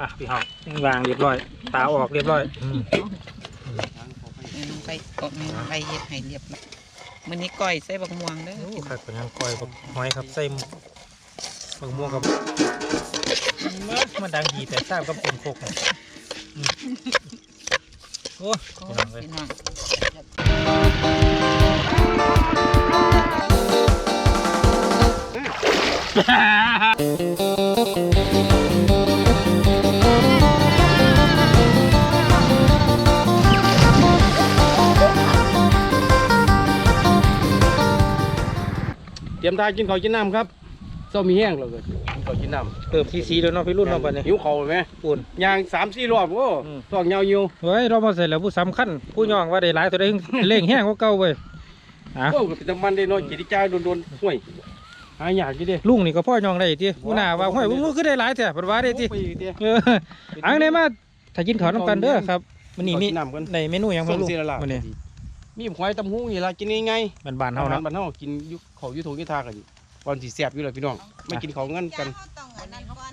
อะพี่ห้องวางเรียบร้อย ตาออกเรียบร้อยอืมไปกดไปเฮ็ดให้เรียบร้อยมื้อนี้ก้อยใส่บักม่วงเด้อโอ้ครับเป็นยังก้อยกับหอยครับใส่หมักม่วงกับมามันดังดีแต่ทราบกับเป็นโคกเนี่ยอืมโอ้ยโอ้พี่น้องเลยพี่น้ รียมทายกินข้าวกินน้ำครับเศร้ามีแห้งแล้วก็กินข้าวกินน้ำเติมซีซีแล้วเนาะพี่รุ่นเนาะบัดนี้หิวข้าวไหมปุ่นยางสามสี่รอบโอ้อืมท้องเหี่ยวอยู่เฮ้ยเรามาใส่แล้วผู้สำคัญผู้ย่องว่าได้หลายตัวได้เล่งแห้งกว่าเก่าเว้ยอะโอ้ก็เป็นตะมันได้เน้อยจิตใจโดนๆห่วยหายากอยู่เด้ลุงนี่ก็พ่อย่องได้ทีผู้หน้าว่าห้วยมึงคือได้หลายแท้เพิ่นว่าได้ทีโอ้ไปเด้เอออังได้มาถ้ากินข้าวน้ำกันเด้อครับมันนี่มีข้าวกินน้ำกันในเมนูหยังส่บ่งลูกเสียละมื้อนี้มีหอยตำหูนี่ล่ะกินง่ายมันบานๆเฮาเนาะบ้านเฮากินอยู่เขาอยู่ทงอยู่ทากันก่อนสิแซ่บอยู่เลยพี่น้องไม่กินของงั้นกันต้องอันนั้นก่อน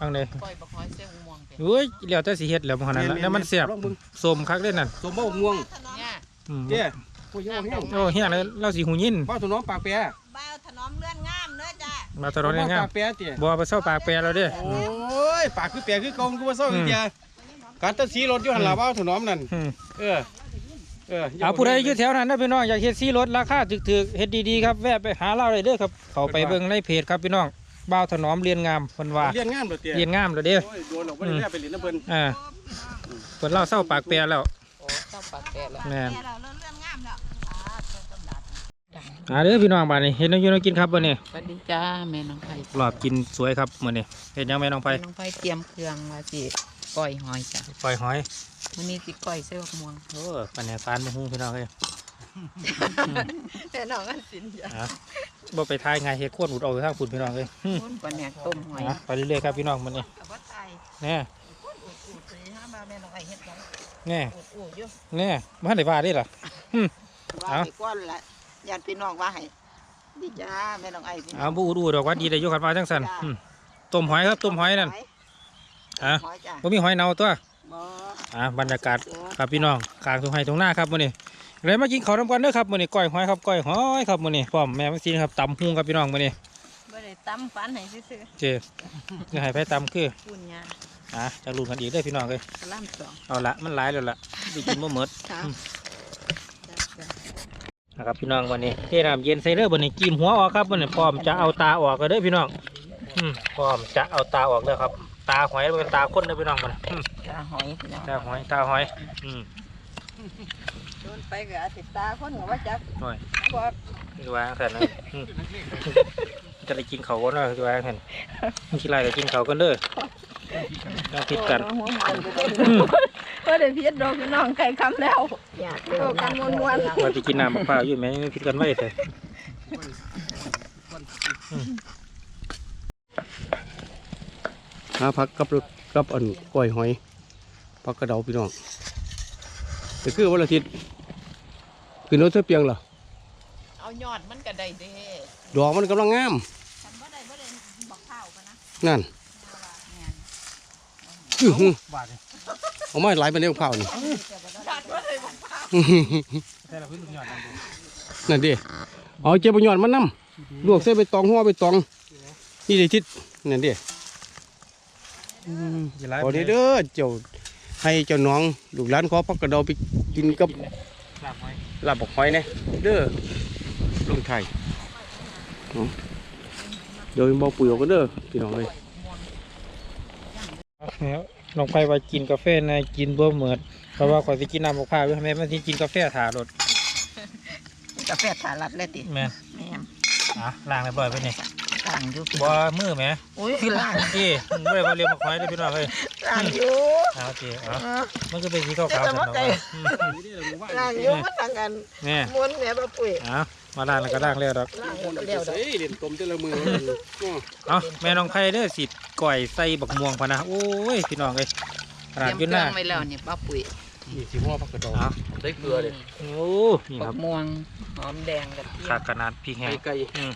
อังเด้ก้อยบักหอยใส่บักม่วงเป็นเอ้ยแล้วแต่สิเฮ็ดแล้วบ่หั่นน่ะแล้วมันแซ่บลองเบิ่งส้มคักเด้นั่นสมบ่ม่วงเนี่ยอืมเด้โอ้ยยังบ่แห้งโอ้เฮียเลยเราสิหูยินบ้านตัวน้องปากแปรบ้าวถนอมเลื่อนงามเด้อจ้ามาตลอดงามปากแปรเตี้ยบ่ไปเซาปากแปรแล้วเด้อโอ้ยปากคือแปรคือเกองกูว่าเศร้าอีกเดียการตัดสีรถอยู่หันหลังบ้าถนอมนั่นอืมเออ เออเอาผู้ใดอยู่แถวนั้นนะพี่น้องอยากเฮ็ดซีรถราคาถึกๆเฮ็ดดีๆครับแวะไปหาเราได้เด้อครับ เข้าไปเบิ่งในเพจครับพี่น้องบ่าวถนอมเรียนงามเพิ่นว่าเรียนงานบ่เตี้ยเรียนงามแล้วเด้อโอ้ยโดนหรอกบ่ได้เรียกไปเรียนน้ำเพิ่นอ่าเพิ่นเล่าเศร้าปากแปรแล้วโอ้เจ้าปากแปะแล้วแม่นเราเลื่อนงามแล้วอ่าเจ้าตำดัดอ่าเด้อพี่น้องบัดนี้เฮ็ดน้องอยู่น้องกินครับบัดนี้สวัสดีจ้าแม่น้องไผ่รอบกินสวยครับมื้อนี้เฮ็ดหยังแม่น้องไผแม่น้องไผ่เตรียมเครื่องว่าสิ ก้อยหอยจ้ะปล่อยหอยมื้อนี้สิก้อยใส่บักม่วงโอ้ปันแหนฟานบ่ฮู้พี่น้องเอ้ยแม่น้องอันสินจ้ะอะบ่ไปทายไงเฮ็ดโคตรอุดเอาทางฝุ่นพี่น้องเอ้ยอืมคนปลาแหนกต้มหอยอะไปเรื่อยๆครับพี่น้องมื้อนี้กับว่าไทยแน่อูดอูดสิหามาแม่น้องไอ้เฮ็ดหยังแน่อูดอูดอยู่แน่บ่ทันได้ว่าเด้ล่ะว่าเอ้าไปก้อนละญาติพี่น้องว่าให้ดีจ้าแม่น้องไอ้พี่น้เอาองบ่อุดๆดอกว่าดีได้อยู่คันว่าจังซั่นอืมต้มหอยครับต้มหอยนั่นอ่ะหอยจ้ะบ่มีหอยเน่าตัวบ่อะบรรยากาศครับพี่น้องกลางทุ่งไร่ทุ่งนาครับมื้อนี้เลยมากินข้าวนำกันเด้อครับมื้อนี้ก้อยหอยครับก้อยหอยครับมื้อนี้พร้อมแม่มาซีนะครับตำหุงครับพี่น้องมื้อนี้บ่ได้ตำฟันให้ซื่อเจจะให้ไปตำคือๆปุ่นยาอะจะลุ้นกันอีกเด้อพี่น้องเอ้ยกะล่ำสองเอาละมันหลายแล้วล่ะสิกินบ่หมดค่ะอืมนะครับพี่น้องวันนี้เทน้ำเย็นใส่เด้อวันนี้จิ้มหัวออกครับวันนี้พร้อมจะเอาตาออกก็เด้อพี่น้องอืมพร้อมจะเอาตาออกเด้อครับ ตาหอยเป็นตาคนเด้อพี่น้องมันอืมจ้าหอยพี่น้องตาหอยตาหอยอืมโดนไปก็อาทิตย์ตาคนก็ว่าจักหน่อยบ่คือวางแผ่นนะอืมจะได้กินเขาวก่อนนะคือวางแผ่นขี้ไรก็กินเขาวกันเด้อต้องผิดกันหัวมันไปเด้อบ่ได้ผิดดอกพี่น้องไก่คำแล้วอยากโตกันม่วนว่าจะกินน้ำมะพร้าวอยู่ไหมยังผิดกันไว้แต่ หาผักกับกับอันก้อยหอยผักกระเดาพี่น้องแต่คือวันอาทิตย์คือโน้ตเทเปียงเหรอๆเอายอดมันก็ได้เด้ดอกมันกำลังงามฉันบ่ได้บ่ได้บอกข้าวกันนะนั่นแม่นอื้อหือบาทนี่เอามาหลายเป็นเรื่องเผานี่ยอดบ่ได้บอกข้าวแต่เราเพิ่งลุกยอดนั่นดูนั่นดิเอาเจ็บปยอดมันน้ำลวกใส่ใบตองห่อใบตองนี่เลยทิศนั่นดิ อย่าไล่พอดีเด้อเจ้าให้เจ้าน้องลูกหลานขอพักกระเดาไปกินกับลาบหอยลาบบอกหอยเนี่ยเด้อลุงไทยเอาเดี๋ยวบอกปุ๋ยออกกันเด้อพี่น้องเลยแล้วลงไปว่ากินกาแฟในะกินบ่เหมือดเพราะว่าข่อยสิกินน้ำมะพร้าวอยู่แม่มันสิกินกาแฟถ่ารถกาแฟถาลัดเลยติแม่นแม่นอะล้างเรียบร้อยไปนี่ต่างอยู่พี่บ่มือแหมอุ้ยล่างจี้บ่ได้ว่าเรียมมาควายเด้อพี่น้องเอ้ยล่างอยู่เอาโอเคเอามันก็เป็นสีขาวๆซั่นเนาะอืมล่างอยู่มาทางกันแม่ม้วนแม่บ่ปุ๋ยเอามาล้างแล้วก็ล้างแล้วดอกล่างก็เลี้ยวดอกเฮ้ยเล่นต้มเจ้าละมือเอาแม่น้องไผเด้อสิก่อยใส่บักม่วงพะนะโอ้ยพี่น้องเอ้ยขเตนารีดยมอยู่หน้าเครื่องไว้แล้วนี่ป้าปุ๋ยนี่สิหัวพักกระเดาเอาได้เกลือเลยโอ้นี่บัครักบม่วงหอมแดงกระเทียขามขนาดพริกแห้งไก่อืม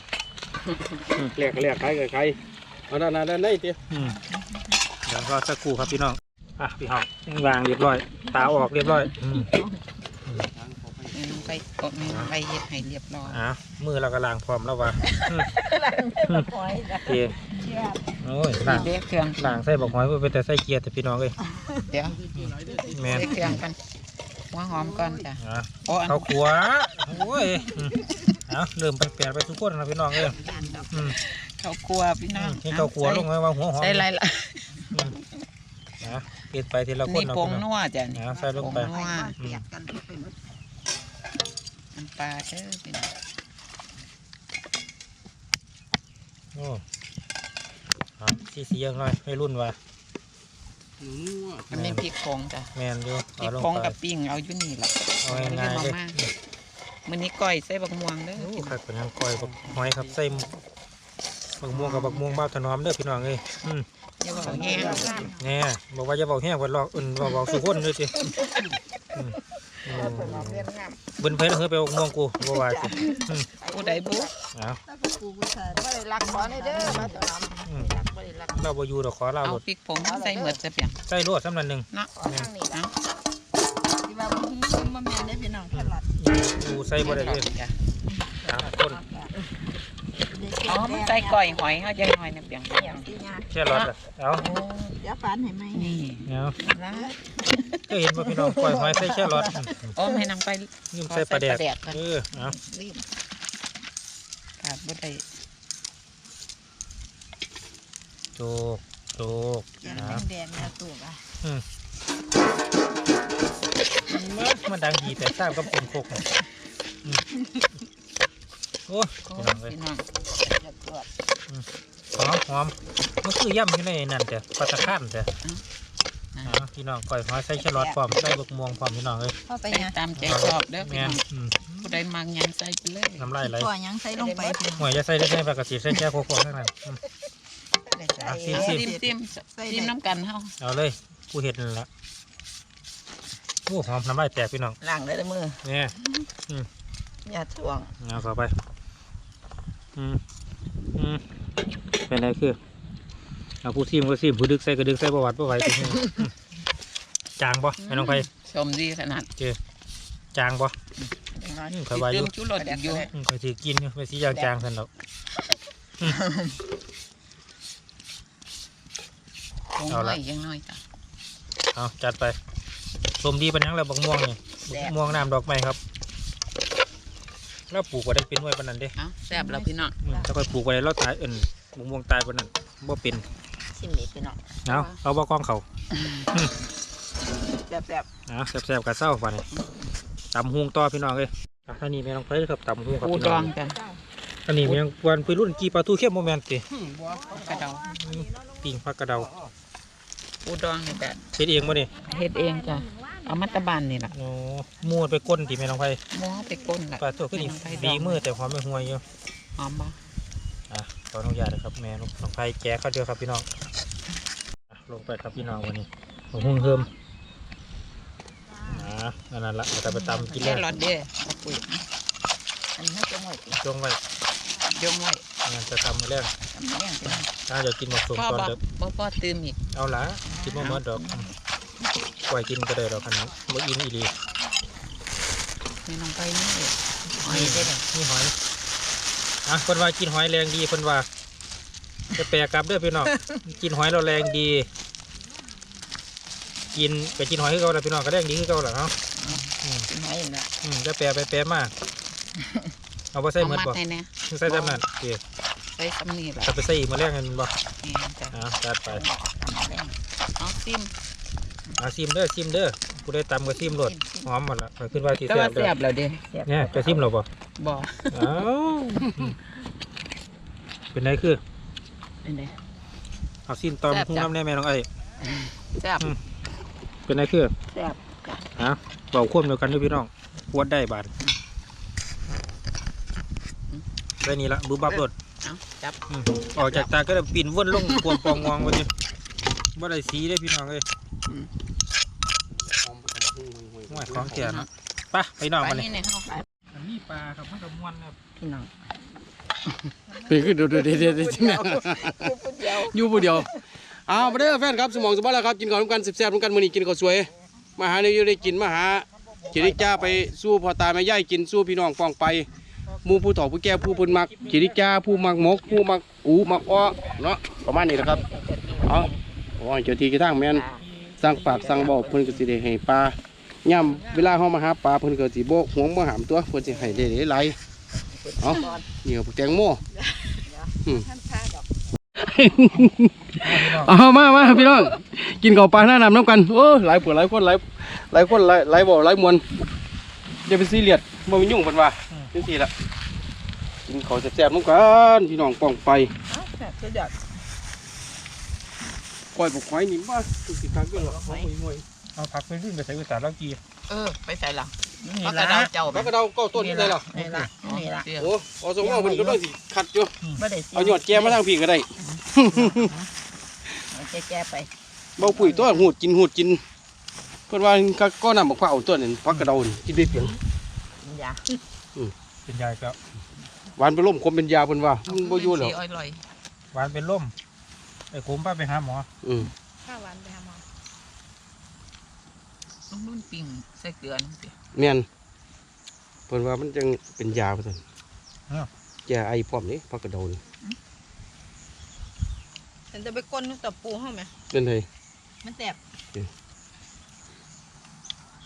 แหลกแหลกไข่ไก่ไข่เอาด้านหน้าด้านในเตี้ยอืมเดี๋ยวก็สักครู่ครับพี่น้องอะพี่น้องวางเรียบร้อย ตาออกเรียบร้อยอืมอืมไปออกไปเฮ็ดให้เรียบร้อยอะมือเราก็ล้างพร้อมแล้ววะอืมโอเคโอ้ยล้างเด็กเครื่องล้างใส่บอกหอยเพื่อไปแต่ใส่เกียร์แต่พี่น้องเลยเดี๋ยวแมนเด็กเครื่องกันหัวหอมก่อนจ้ะอะโอ้อันเขาขัวโอ้ยอืม เอาเริ่มไปเปลี่ยนไปทุกคนนะพี่น้องเอ้ยอืมเขาครัวพี่น้องนี่เขาขัวลงไว้ว่าหัวหอมใส่อะไรล่ะอืมนะเปลี่ยนไปทีละคนนี่เนาะผพี่งน้องนัวจ้ะนี่เอาใส่ลงไปผนัวอืมน้ำปลาเด้อพี่น้องโอ้เอาสีสียังหน่อยไม่รุ่นว่ะอันนี้พริกผงจ้ะแมนอยู่พริเอากลงผงไปกับปิ้งเอาอยู่นี่ล่ะเอาง่ายๆเลย มามื้อนี้ก้อยใส่บักม่วงเด้อโอ้พี่น้ขัองดเป็นยังก้อยบักหอยครับใส่บักม่วงกับบักม่วงบ้าวถนอมเด้อพี่น้องเอ้ยอืมอย่าบอกแห้งแน่บอกว่าจะบอกแห้งวันหลอกอื่นบอกบอกสุกคนด้วยสิอืมโอ้เบิ้นเพลเฮ้ยไปบักม่วงกูบ่ว่าสิอืมผู้ใดบุเอา ไม่ได้รักขอเลยเด้อมาตอนนั้นอืมไม่ได้รักเราบ่อยู่ดอกขอเราเอาหมดพริกผงใส่หมดจะเปียงใส่รวดสำนันหนึ่งเนาะขอทางนี้เอาที่ว่าบ่ฮู้บ่แม่นได้พี่น้องแค่หลัดดู ใส่บ่ได้เลยจ้ะอ่าต้นอ๋อมันใส่ก้อยหอยเขาจะหน่อยนะเปียงอย่างที่ยาแค่รอดอะเอาโอ้เดี๋ยวฝันให้ไหมนี่เอานะก็เห็นว่าพี่น้องปล่อยหอยใส่แค่รอดโอ้ไม่นำไปนี่ใส่ปลาแดกใส่ปลาแดกก่อนเออเอารีบขาดบ่ได้โจกโจกอย่างนะแดงๆนะตัวอะมันดังดีแต่ทราบกับคนโคกน่ะอืม โอ้ยโอ้พี่น้องเลยพี่น้องจะตรวจหอมหอมมันคือย่ำอยู่ในนั่นแต่ปลาตะข้านแต่อ่าพี่น้องก่อยหอยใส่แครอทพร้อมใส่บักม่วงพร้อมพี่น้องเลยเข้าไปไปยังตามใจชอบเด้อแมพี่น้นองอืมผู้ใดมักหยังใส่ไปเลยน้ำลายไหลตัวยังใส่ลงไปพี่น้อง หวยจะใส่ได้แค่ปกติใส่แค่โคกๆทั้งนั้นอืม อะซิมเอาซิซิมซิมซิมน้ำกันเฮาเอาเลยกูเห็ดนั่นละโอ้หอมน้ำลายแตกพี่น้องล้างได้มือเนี่ยอ ย่าถ่วงเอาเข้าไป อืมอืมเป็นไรคือ เอาผู้ซีมก็ซีมผู้ดึกใส่ก็ดึกใส่ประวัติประไหวไปอืมจางบ่ไม่ต้องไปชมดีขนาดจางบ่น้อยอืมข้อยว่าอยู่เติมชูรสอีกอยู่อืมคอยถือกินอยู่ไปสีจางจางๆสันดอกผงเอาน้ละอยยังน้อยจ้ะเอาจัดไปสมดีเป็นหยังแล้วบักม่วงนี่บักม่วงน้ำดอกไม้ครับ แล้วปลูกก็ได้เป็นไว้ปานนั้นเด้เอาแซ่บแล้วพี่น้องอืมถ้าค่อยปลูกไว้แล้วตายเอิ่นบักม่วงตายปานนั้นบ่เป็นชิมนี่พี่น้องเอาเอาบ่กล้องเขาแบบเอาแซ่บๆกับเศร้าป่านนี้ตำฮวงต่อพี่น้องเอ้ยอะท่านี้แม่น้องไผครับตำฮวงครับปูพี่ดน้อองงจ้ะอันนี้แม่งวันไปรุ่นกี่ปลาทูเข้มโมแมนติกระเดาปิงผักกระเดาปูดองนี่จ้ะเฮ็ดเองบ่นี่เฮ็ดเองจ้ะ เอามาตะบานนี่ล่ะโอ้มูดไปก้นติแม่น้องไผหม้อไปก้นล่ะปลาตัวขึ้นแม่น้องไผดดีองมือแต่หอมไม่ห่วยอยู่หอมบ่อะขออนุญาตนะครับแม่ลูกน้องไผ่แกะข้าวเดียวครับพี่น้องอะลงไปครับพี่น้องวันนี้หงหุ่งเฮิมอ่านั่นละเราจะไปตำกินแค่แล้วรสเด้อเอาปุ๋ยอันนี้จะหมดจงไว้ยงไว้งานจะทำมาแรงทำเลี้ยงพี่น้องถ้าเดี๋ยวกินหมกสมพ่อตอนบ่เด็กบ่พ่อตื่มอีกเอาละกินมาเมื่อดอก ปล่อยกินก็ได้ดอกคันนี้บ่อินอีหลีนี่น้องไปนี่เลยหอยได้เลยนี่หอยอะคนว่ากินหอยแรงดีคนว่าจะแปลกลับเด้อพี่น้องกินหอยเราแรงดี กินไปกินหอยคือเก่าแล้วพี่น้องก็แรงดีคือเก่าแหละเนาะอืมกินให้นะอืมจะแปลไปแปลมาเอาไปใส่เอาเหมือนมัดบ่ให้แน่ใส่จำนั้นโอเคใส่ซ้ำนี่ล่ะถ้าไปใส่อีกมาแรงกันบ่นี่จ้ะอ่าจัดไปเอาซิม อ่าซิมเด้อซิมเด้อผู้ได้ตำก็ซิมรสหอมหมดละไปขึ้นว่าที่ก็แซ่ว่าบเด้แซ่อบแล้วเด้เนี่ยจะซิมเราบ่บ่อ้าวอืมเป็นไรคือเป็นไงเอาซิมตอนแซ่บหุ้งจ้ะน้ำแน่แม่น้องไอ้แซ่บเป็นไรคือแซ่บฮะเบาควมเดียวกันด้วยพี่น้องปวดได้บาดได้นี่ละบูบับรถเอาจับอืมออกจากตาก็ได้ปีนวนลงกวมปองงองไปดิบ่ได้สีได้พี่น้องเอ้ยห่ วยของแก่เนาะไปไปน้องไปมาเลยนี่ในห้องอันนี้ปลาครับมันกับมวนครับพี่น้องไปขึ้นดูดูเด็ดเด็ดจริงนะคือผู้เดียวอยู่ผู้เดียวอ้าวมาเด้อแฟนครับสมองสมบัติแล้วครับกินข้าวร่วมกันสิบแซ่บร่วมกันมื้อนี้กินข้าวสวยมาหาในอยู่ได้กินมาหากิริจ้าไปสู้พ่อตาแม่ย่ายกินสู้พี่น้องป้องไปหมู่ผู้ถอผู้แก่ผู้เพิ่นมักกิริจ้าผู้มักหมกผู้มักอูมักอ้อเนาะประมาณนี้แหละครับเอาโอ้ยเจ้าที่เจ้าทางแม่นสั่งปากสั่งบอกเพิ่นก็สิได้ให้ปลา ย่ำเวลาเฮามาหาปลาเพิ่นก็สิโบกห่วงบ่หามตัวเพิ่นสิให้ได้หลายๆเอานี่ก็แตงโมท่านพาดอกเอามามาพี่น้องกินข้าวปลาหน้าน้ำน้ำกันโอ้หลายปวดหลายคนหลายหลายคนหลายหลายบ่อหลายมวลอย่าไปซีเรียสบ่มียุ่งเพิ่นว่าจังซี่ละกินข้าวแซ่บๆน้ำกันพี่น้องป้องไปเอ้าแบบสุดยอดก้อยบุกหอยนี่มาทุกสิคักด้วยหรอ เอาผักไปรุ่นไปใส่อุตสาหแล้วกีเออ ไปใส่หลังนี่พักกละระเดาเจ้าแล้วก็เดาก็ต้นนี่ได้หรอนี่ละนี่ละเตี้ยโอ้เอาสมว่าเพิ่นก็ต้องสิคัดอยู่ไม่ได้เอายอดแกมาทางพี่ก็ได้แก่แก่ไปเบาปุ๋ยตัวหูดกินหูดกินเพิ่นว่าก็ก็นำบักเผาวตัวนั้นพักกระเดานี่กินได้เพียงยาเป็นยายแล้วหวานเป็นลมคมเป็นยาเพิ่นว่ามึงบ่อยู่หรอกสีอร่อยหวานเป็นล่มไอ้คุ้มป้าไปหาหมออืมข้าวหวานไปหาหมอ นุ่มนุ่นปิ่งใส่เกลือนี่สิแม่นเพิ่นว่ามันจังเป็นยาว่าซั่นยาไอพร้อมนี่พักกระเดานี่ฉันจะไปก้นลูกตะปูเฮาไหมเป็นไงมันแตบ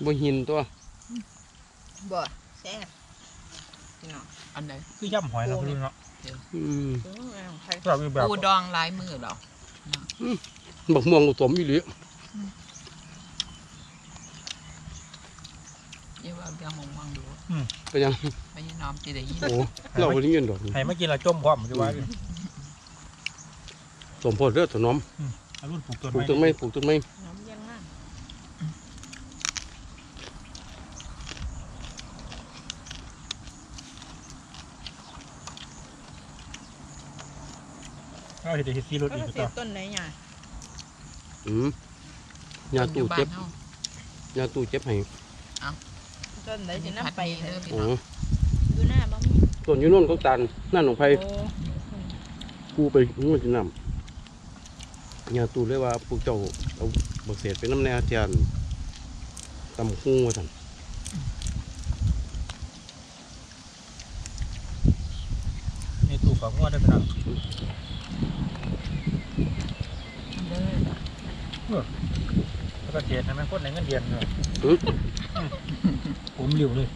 บ่หินตัวบ่แซ่บพี่น้องอันไหนคือย่ำหอยเราพี่เนาะอืมอืมเอาของใคร เรามีแบบปูดองลายมือเหราบักม่วงอุตมอีหลี เยาว่าเบียงมองมองดูเป็นหยังไม่ยน้อมจีได้ยินโอ้เราบ่ได้ยินดอกให้มากินเราจมพร้อมดีว่าสมโพธิเด้อถนอมเอารุ่นปลูกต้นปลูไม้กต้นไม้ปลูกต้นไม้น้ำยังงามเราเห็นเห็ดซีรถก็อีกเสีต่ยอบต้นไหนหยาอืมยาอตู้ยู่บ้าเจ็นบเฮายาตู้เจ็บให้ ต้นไหนจะน้ำไปเด้อพี่โอ้น้องดูหน้าบ้างมีต้นอยู่โน่นเขาตันนั่นของไผโอ้กูไปนู่นสินำยาตู้เลยว่าพวกเจ้าเอาบักเศษไปน้ำแนวเทียนตำคุ้งว่าซั่นในตู้ฝังงวดได้เป็นอะไรเด้อแล้วก็เทียนใช่ไหมคนไหนเงินเดือนเนี่ยอือ ผมหลิวเลย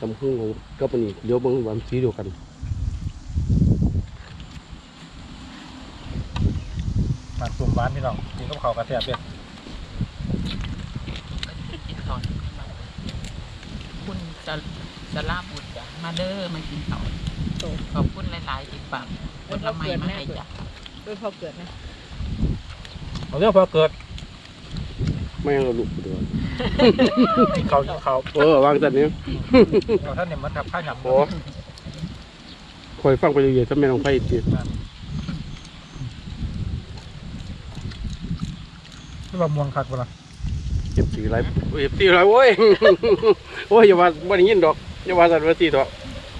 ตำคุ้งของกับอันนี้เดี๋ยวเบิ่งว่ามันสีเดียวกันหมักตุ่มบ้านพี่น้องกินกับข้าวกระแทกเป็ดก็จะกินตอนคุณ จะจะลาบุตรจ้ะมาเด้อมากินต่อขอบคุณหลายๆที่ฝากผลไม้มาให้จ้ะด้วยพอเกิดนะเอาเรื่องพอเกิดไม่ให้เราลุกเดี๋ยวเขาเขาเออวางจันนี้เอาท่านเนี่ยมันทับข้าวหยำโอ้คอยฟังไปเรื่อยๆถ้าแม่น้องไผ่ติที่ว่ามวงคักเวลา เก็บสีไรเก็บสีไรโอ้ยโอ้ยอย่าว่าบ่ได้ยินดอกอย่าว่าสัตว์ว่าสีดอก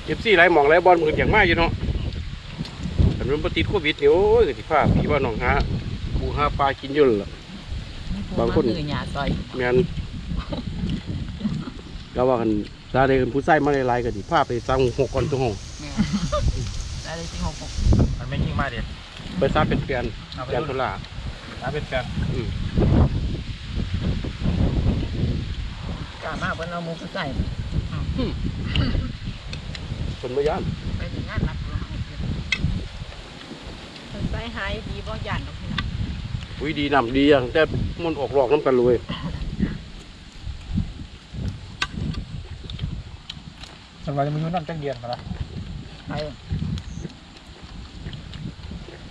เก็บสีไรหมองไรบอลมืออย่างมากอยู่เนาะแต่มันปฏิดโควิดนี่โอ้ยสิพาพี่ว่าน้องหาปูหาปลากินอยู่นั่นล่ะบางคนมือหยาซอยแม่นก็ว่ากันซาได้กันผู้ใส่มาหลายๆก็สิพาไปสั่งหกก่อนตัวห้องแม่ได้เลยสิหกหกมันไม่ยิ่งมากเด็ดไปซาเป็นแฟนเอาไปแฟนรุ่นตุลาหาเป็นแฟนอืม กล้ามากเพิ่นเอาหมูไปใส่คนบ่ย่านไปถึงงานนักร้องเพิ่นใส่หายดีบ่ยันดอกพี่น้องอุ้ยดีนำดีอย่างแต่มันออกหลอกน้ำกันเลยสำหรับมันอยุ่นั่นจังเดียนมาละไป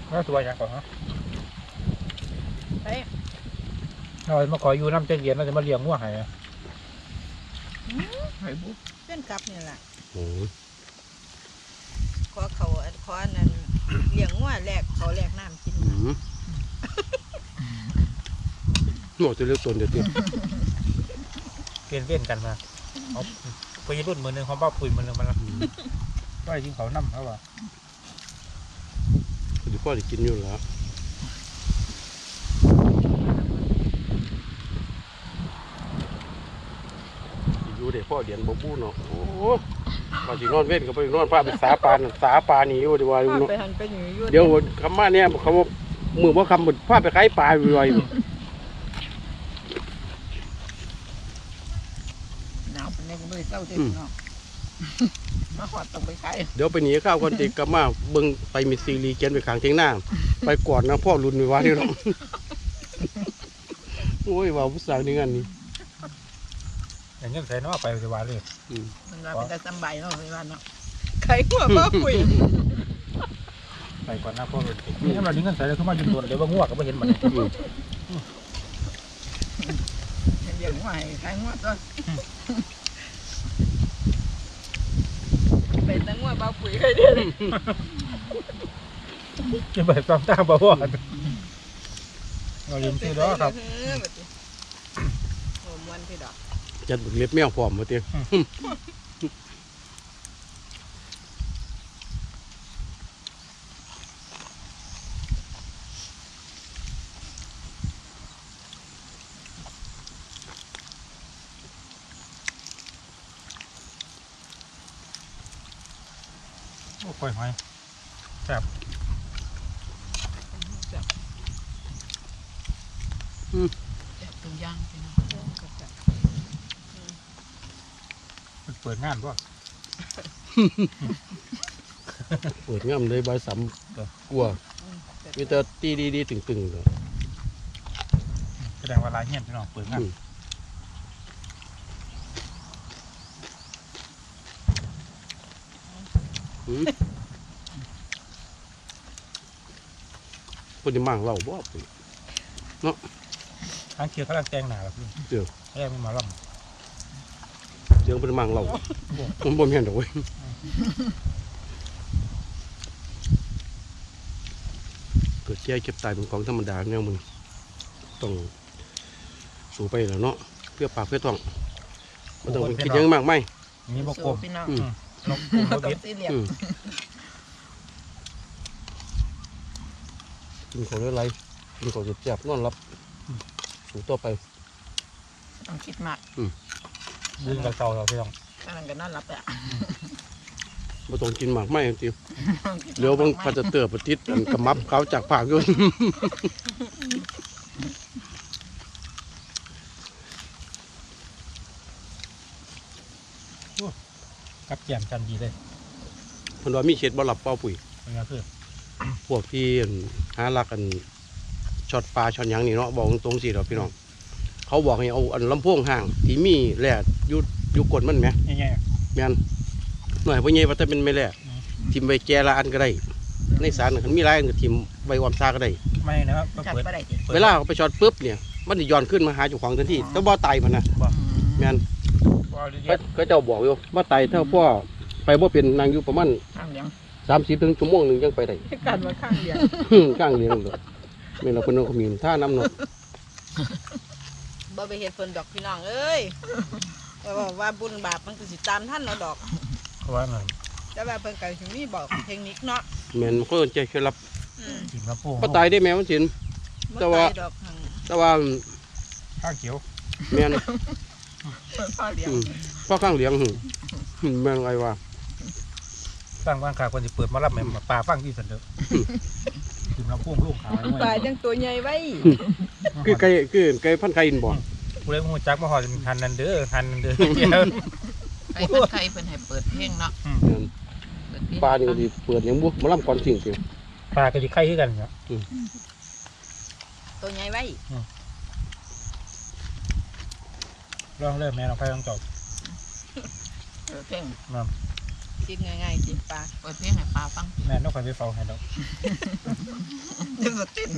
แล้วตัวอย่างก่อนเนาะไป เรามาขออยู่น้ำจังเดียนเราจะมาเลี้ยงงัวให้ ไปบุ๊กเส้นกลับนี่แหละโอ้ยขอเขาขออันนั้นเลี้ยงงัวแลกเขาแลกน้ำกินอืมหมดจะเลือกตนเดี๋ยวเตี้ยเปลี่ยนเวียนกันมาเอาไปรุ่นมือหนึงของบ้าปุ๋ยมือหนึงมันละก็ยิงเขาน้ำเขาว่าเดี๋ยวพ่อจะกินอยู่แล้ว เดี๋ยวพ่อเดียนบ่บู้เนาะโอ้มาสินอนเว้นก็ไปนอนพาไปสาปานน่ะสาปลาหนีอยู่ดีกว่าอยู่พาเนาะไปหันไปหนีอยู่เดี๋ยวคำมาเนี่ยเขาว่ามือว่าคำหมดพาไปขายปลาอยู่ไว้หนาวเป็นไงก็ไม่ได้เศร้าเต็มเนาะมาหอดต้องไปขายเดี๋ยวไปหนีข้าวคนติกลับมาเบิ่งไปมีซีรีส์เขียนไปข้างเทียงหน้าไปกอดนะพ่อรุนไว้ว่าที่เราโอ้ยว่าผู้สาวนี่งานนี้ อย่างเงี้ยใส่เนาะไปสิว่าเลยอืมมันว่าเป็นแต่สำบายเนาะเวลาเนาะไข่หัวบ้าปุ๋ยไปก่อนหน้าพ่อเลยนี่ถ้าเราดิ้งเงินใส่เลยขึ้นมาจนโดนเดี๋ยวว่าง่วงก็ไม่เห็นมันอืมเดี๋ยวหัวให้ขายหัวตัวไปตั้งหัวบ้าปุ๋ยใครเดียวจะไปซ้อมตามบ่ว่าเราลืมชื่อดอกครับโอ้มวนพี่ดอก จัดบึกเล็บแมวพร้อมมาเตี้ยโอ้ค่อยหอยครับตัวย่างพี่น้อง เปิดงานป่ะเปิดง่ามเลยใบายสามกลัวมีแต่ตีดีๆตึงๆเลยแสดงว่าลายเงี้ยพี่น้องเปิดงานอืมคนที่มั่งเราบ่ไปทางเคียวกำลังแต่งหนาแล้วพี่เดี๋ยวแอ้ไม่มาล่เสียงเป็นมั่งเรามันบ่แม่นดอกเว้ยเกิดแก่เก็บตายเป็นของธรรมดาแนวมึงต้องสู้ไปแล้วเนาะเพื่อปากเพื่อท้องมันต้องไปคิดหยังมากไหมายำนี่บกกลมพี่น้องอืมนกกลมต้ก็องบิดสี่เหลี่ยมอืมกินของได้ไรกินของเจ็บๆนอนรับสู้ต่อไป ต้องคิดมาก ยืนกับเตาเราพี่น้องกำลังกันนอนหลับอะบ่ต้องกินหมากไหมจริงๆเดี๋ยวบางพัจะเตือปติดอันกระมับเขาจากปากอยู่กับแจมจันดีเลยเพิ่นว่ามีเช็ดบ่หลับเป้าปุ๋ยเป็นไงคือพวกที่อั่นหาลักกันช็อตปลาช็อตหยังนี่เนาะบอกตรงๆสิเราะพี่น้อง เขาบอกให้เอาอันลำโพงห่างที่มีแหลดอยุยุกดมันไหมง่ายแม่นหน่อยพ่อใหญ่ว่าถ้าเป็นไม่แหลกทิมใบแกละอันก็ได้ ในสารน่ะคันมีหลายอันก็ทิมใบความซาก็ได้ๆไม่นะครับก็จัดเปิดไปได้จิเวลาเขาไปช็อตปุ๊บเนี่ย มันจะย้อนขึ้นมาหาเจ้าของทันทีแต่บ่ตายมันนะแม่นบ่เอาเรีเขายกเขาเจ้าบอกอยู่ว่าตายเท่าพ่อไปบ่เป็นนางอยู่ประมาณข้างเลี้ยง30ถึงชั่วโมงหนึงยังไปได้กันมาข้างเดียว ข้างเลี้ยงเลยแม่นเราเป็นนกขมิ้นท่าน้ำเนาะ บ่ไปเห็ดฝนดอกพี่น้องเอ้ยว่าบอกว่าบุญบาปมันคือสิตามท่านเราดอกเขาว่ามันแต่ว่าเพิ่นก็สิมีบอกเทคนิคเนาะแม่นเขาใจเคล็ดลับอืมจิ้มลำโพงบ่ตายได้แม่มันสิน บ่แต่ว่า ตายดอกหั่นแต่ว่าข้างเขียวแม่นพ่อเลี้ยงอืมพ่อข้างเลี้ยงหึหึแม่นไงวะตั้งว่างขาคนจะเปิดมารับแม่มาปลาฟังที่สันเด้อ จิ้มลำโพงลูกขายปลาจังตัวใหญ่ไว้คือไก่คือไก่พันไก่อินบ่กูเลยมูจักมาหอดหันนันเด้อหันนันเด้อเจ้าไอ้คนไทยเพิ่นให้เปิดเพลงเนาะแม่นเปิดเพลงปลานี่ก็สิเปิดหยังบุมาล่ำก่อนสิ่งสิปลาก็จะไข่ขึ้นกันเนาะตัวใหญ่ไว้ลองเริ่มแม่ลองไข่ลองจบเปิดเพล งกินง่ายๆกินปลาเปิดเพลงให้ปลาฟังแม่นกไข่ไปเฝ้าให้ดอกเดี๋ยวจะเต้น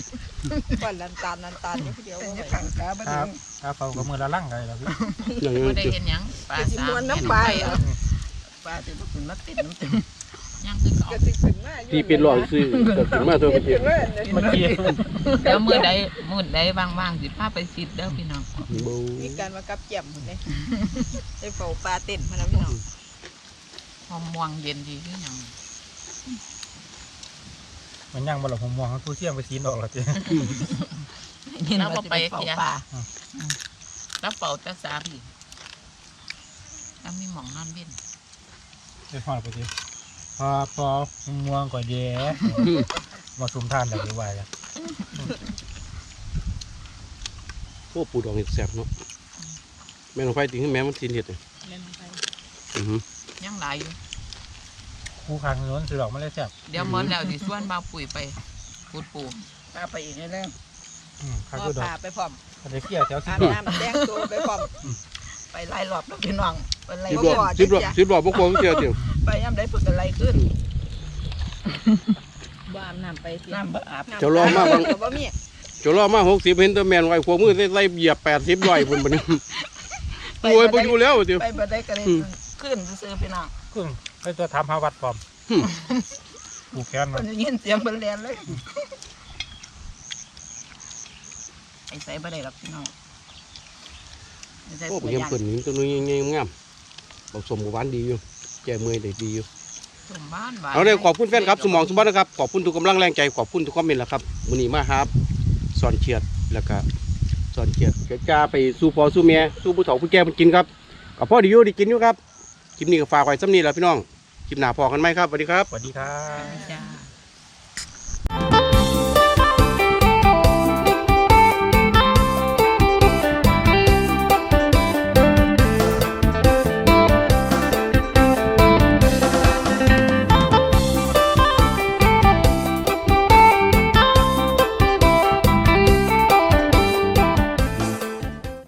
ก่อนลันตาลลันตาลอยู่ผู้เดียวเต้นบ่จะไหวขังขาบ่คได้รับถ้าเฝ้ากับมือละลั่งกันแล้วพี่อย่างนี้บ่ได้สิเห็นหยังปลาสิสามมวนแม่น้ำปลาไทยเหรอปลาจะบ่ขึ้นมาติดน้ำเต็มยังคือเก่าก็สิขึ้นมาอยู่ที่เป็นรอยซื้อเกิดขึ้นมาตัวเป็เป็นนเรื่เจ็อบงเมื่อกี้เดี๋ยวมื้อใดมื้อใดว่างๆสิพาไปสิเด้อพี่น้องมีการมากับแจ่มหมดเลยได้เฝ้าปลาเต้นมาแล้วพี่น้องห อมม่วงเย็นดีคือหยังมันย่างบอลผมมองเขาตู้เชี่ยงไปซีนออกแล้วจ้ะแล้วก็ไปเฝ้าเที่ยปลาแล้วเป่าแต่สาพี่แล้วมีหมองนอนเว้นไปหอดไปจีพอพอม่วงก่อนแย่มาซุ่มท่านแบบนี้ไว้แล้วโอ้ปูดองเห็ดแซ่บเนาะแม่นองไฟติงให้แม่มันสินเห็ดเลยอือหือยังหลายอยู่ คู่คางโน้นสือดอกไม่ได้แซ่บเดี๋ยวหมดแล้วสิชวนบ่าวปุ๋ยไปพูดปูปลาไปอีกแล้วอืมข้างพ่อคือดอพากไปพร้อมอันนี้เกี่ยแถวสิอาบบดอกน้ำแดงตัวไปพร้อม ไปไล่รอบแล้วพี่น้องไปไล่สิบบ่รอบพอสิบรอบจ้ะสิบรอบพวกผมเจอเดียวไปย่ำได้ฝึกอะไรขึ้นบ่อาบน้ำไปน้ำบ่อาบจะรอมากบางก็บ่มีจะรอมาหกสิบเห็นแตัวแมนไว้ขวมือไล่เหยียบแปดสิบร้อยคนบัดนี้รวยไปอยู่แล้วเดียว ไปบ่ได้ก็เลยอืม ขึ้นซื้อๆพี่น้องครึ่ งไปตัวทำหาวัดปลอมผูกแขนคมันนได้ยินเสียงเพิ่นเรียนเลยไอ้ใส่บ่ได้หรอกพี่น้องไอ้ใส่โอ้บ่เยี่ยมย่างเปิ่นนี่ตัวนี้ยังงามบอกสมหวานดีอยู่แก่เมื่อยได้ดีอยู่ สมบ้านหวานเอาเลยขอบคุณแฟนครับสมองสมบัตินะครับขอบคุณทุกกำลังแรงใจขอบคุณทุกคอมเมนต์แหละครับมื้อนี้มาหาสอนเฉียดแล้วก็สอนเฉียดเกิดจ้าไปสู่พ่อสู่แม่สู่ผู้เฒ่าผู้แก่มันกินครับกับพ่อดีอยู่ดีกินอยู่ครับคลิปนี้ก็ฝากไว้ซ้ำนี้แหละพี่น้องค ลิปหน้าพอกันไหมครับสวัสดีครับ สวัสดีครับ จ้า